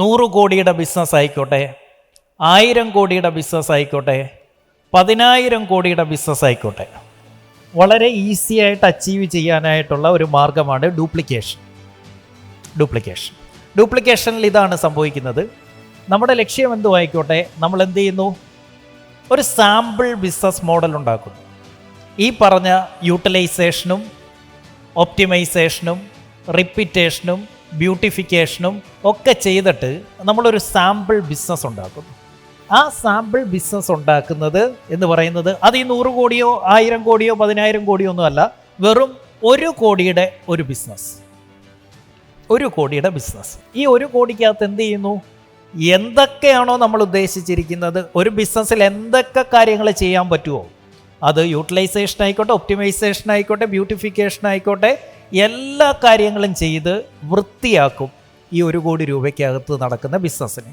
നൂറ് കോടിയുടെ ബിസിനസ് ആയിക്കോട്ടെ ആയിരം കോടിയുടെ ബിസിനസ് ആയിക്കോട്ടെ പതിനായിരം കോടിയുടെ ബിസിനസ് ആയിക്കോട്ടെ. വളരെ ഈസി ആയിട്ട് അച്ചീവ് ചെയ്യാനായിട്ടുള്ള ഒരു മാർഗമാണ് ഡ്യൂപ്ലിക്കേഷൻ ഡ്യൂപ്ലിക്കേഷൻ ഡ്യൂപ്ലിക്കേഷനിൽ ഇതാണ് സംഭവിക്കുന്നത്. നമ്മുടെ ലക്ഷ്യം എന്തു ആയിക്കോട്ടെ നമ്മൾ എന്ത് ചെയ്യുന്നു? ഒരു സാമ്പിൾ ബിസിനസ് മോഡൽ ഉണ്ടാക്കുന്നു. ഈ പറഞ്ഞ യൂട്ടിലൈസേഷനും ഒപ്റ്റിമൈസേഷനും റിപ്പീറ്റേഷനും ബ്യൂട്ടിഫിക്കേഷനും ഒക്കെ ചെയ്തിട്ട് നമ്മളൊരു സാമ്പിൾ ബിസിനസ് ഉണ്ടാക്കും. ആ സാമ്പിൾ ബിസിനസ് ഉണ്ടാക്കുന്നത് എന്ന് പറയുന്നത് അത് ഈ നൂറ് കോടിയോ ആയിരം കോടിയോ പതിനായിരം കോടിയോ ഒന്നും അല്ല. വെറും ഒരു കോടിയുടെ ഒരു ബിസിനസ്. ഒരു കോടിയുടെ ബിസിനസ്. ഈ ഒരു കോടിക്കകത്ത് എന്ത് ചെയ്യുന്നു? എന്തൊക്കെയാണോ നമ്മൾ ഉദ്ദേശിച്ചിരിക്കുന്നത്? ഒരു ബിസിനസ്സിൽ എന്തൊക്കെ കാര്യങ്ങൾ ചെയ്യാൻ പറ്റുമോ അത് യൂട്ടിലൈസേഷൻ ആയിക്കോട്ടെ ഒപ്റ്റിമൈസേഷൻ ആയിക്കോട്ടെ ബ്യൂട്ടിഫിക്കേഷൻ ആയിക്കോട്ടെ എല്ലാ കാര്യങ്ങളും ചെയ്ത് വൃത്തിയാക്കും ഈ ഒരു കോടി രൂപയ്ക്കകത്ത് നടക്കുന്ന ബിസിനസ്സിനെ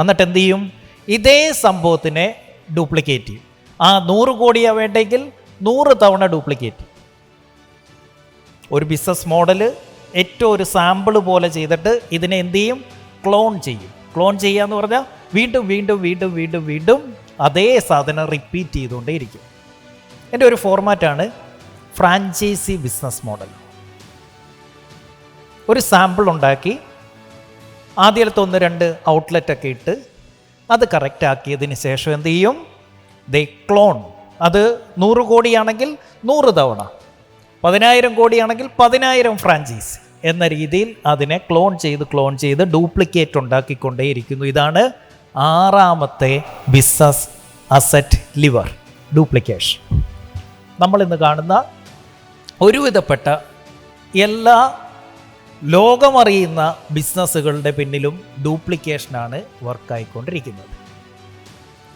എന്നിട്ട് എന്ത് ചെയ്യും? ഇതേ സംഭവത്തിനെ ഡ്യൂപ്ലിക്കേറ്റ് ചെയ്യും. ആ നൂറ് കോടിയാണ് വേണ്ടെങ്കിൽ നൂറ് തവണ ഡ്യൂപ്ലിക്കേറ്റ് ഒരു ബിസിനസ് മോഡൽ ഏറ്റവും ഒരു സാമ്പിൾ പോലെ ചെയ്തിട്ട് ഇതിനെ എന്ത് ചെയ്യും? ക്ലോൺ ചെയ്യും. ക്ലോൺ ചെയ്യുക എന്ന് പറഞ്ഞാൽ വീണ്ടും വീണ്ടും വീണ്ടും വീണ്ടും വീണ്ടും അതേ സാധനം റിപ്പീറ്റ് ചെയ്തുകൊണ്ടേയിരിക്കും. എന്റെ ഒരു ഫോർമാറ്റാണ് ഫ്രാഞ്ചൈസി ബിസിനസ് മോഡൽ. ഒരു സാമ്പിൾ ഉണ്ടാക്കി ആദ്യത്തെ ഒന്ന് രണ്ട് ഔട്ട്ലെറ്റൊക്കെ ഇട്ട് അത് കറക്റ്റാക്കിയതിന് ശേഷം എന്ത് ചെയ്യും? ദേ ക്ലോൺ അത് നൂറ് കോടിയാണെങ്കിൽ നൂറ് തവണ പതിനായിരം കോടിയാണെങ്കിൽ പതിനായിരം ഫ്രാഞ്ചൈസ് എന്ന രീതിയിൽ അതിനെ ക്ലോൺ ചെയ്ത് ക്ലോൺ ചെയ്ത് ഡ്യൂപ്ലിക്കേറ്റ് ഉണ്ടാക്കിക്കൊണ്ടേയിരിക്കുന്നു. ഇതാണ് ആറാമത്തെ ബിസിനസ് അസറ്റ് ലിവർ ഡ്യൂപ്ലിക്കേഷൻ നമ്മളിന്ന് കാണുന്ന ഒരുവിധപ്പെട്ട എല്ലാ ലോകമറിയുന്ന ബിസിനസ്സുകളുടെ പിന്നിലും ഡ്യൂപ്ലിക്കേഷനാണ് വർക്കായിക്കൊണ്ടിരിക്കുന്നത്.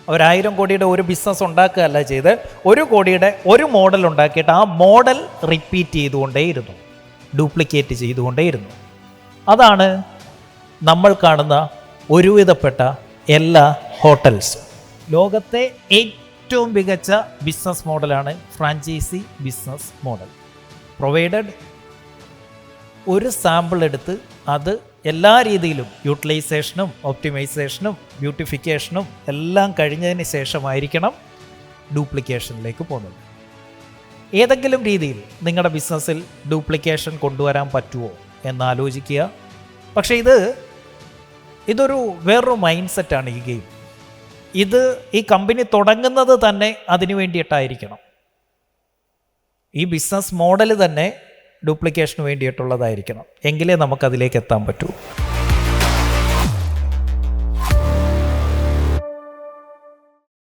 ഒരായിരം കോടിയുടെ ഒരു ബിസിനസ് ഉണ്ടാക്കുകയല്ല ചെയ്ത് ഒരു കോടിയുടെ ഒരു മോഡൽ ഉണ്ടാക്കിയിട്ട് ആ മോഡൽ റിപ്പീറ്റ് ചെയ്തുകൊണ്ടേയിരുന്നു. ഡ്യൂപ്ലിക്കേറ്റ് ചെയ്തുകൊണ്ടേയിരുന്നു. അതാണ് നമ്മൾ കാണുന്ന ഒരുവിധപ്പെട്ട എല്ലാ ഹോട്ടൽസും. ലോകത്തെ ഏറ്റവും മികച്ച ബിസിനസ് മോഡലാണ് ഫ്രാഞ്ചൈസി ബിസിനസ് മോഡൽ. പ്രൊവൈഡഡ് ഒരു സാമ്പിൾ എടുത്ത് അത് എല്ലാ രീതിയിലും യൂട്ടിലൈസേഷനും ഒപ്റ്റിമൈസേഷനും ബ്യൂട്ടിഫിക്കേഷനും എല്ലാം കഴിഞ്ഞതിന് ശേഷമായിരിക്കണം ഡ്യൂപ്ലിക്കേഷനിലേക്ക് പോകുന്നത്. ഏതെങ്കിലും രീതിയിൽ നിങ്ങളുടെ ബിസിനസ്സിൽ ഡ്യൂപ്ലിക്കേഷൻ കൊണ്ടുവരാൻ പറ്റുമോ എന്നാലോചിക്കുക പക്ഷേ ഇത് ഇതൊരു വേറൊരു മൈൻഡ് സെറ്റാണ് ഈ ഗെയിം. ഇത് ഈ കമ്പനി തുടങ്ങുന്നത് തന്നെ അതിനു വേണ്ടിയിട്ടായിരിക്കണം. ഈ ബിസിനസ് മോഡൽ തന്നെ ഡ്യൂപ്ലിക്കേഷന് വേണ്ടിയിട്ടുള്ളതായിരിക്കണം. എങ്കിലേ നമുക്കതിലേക്ക് എത്താൻ പറ്റൂ.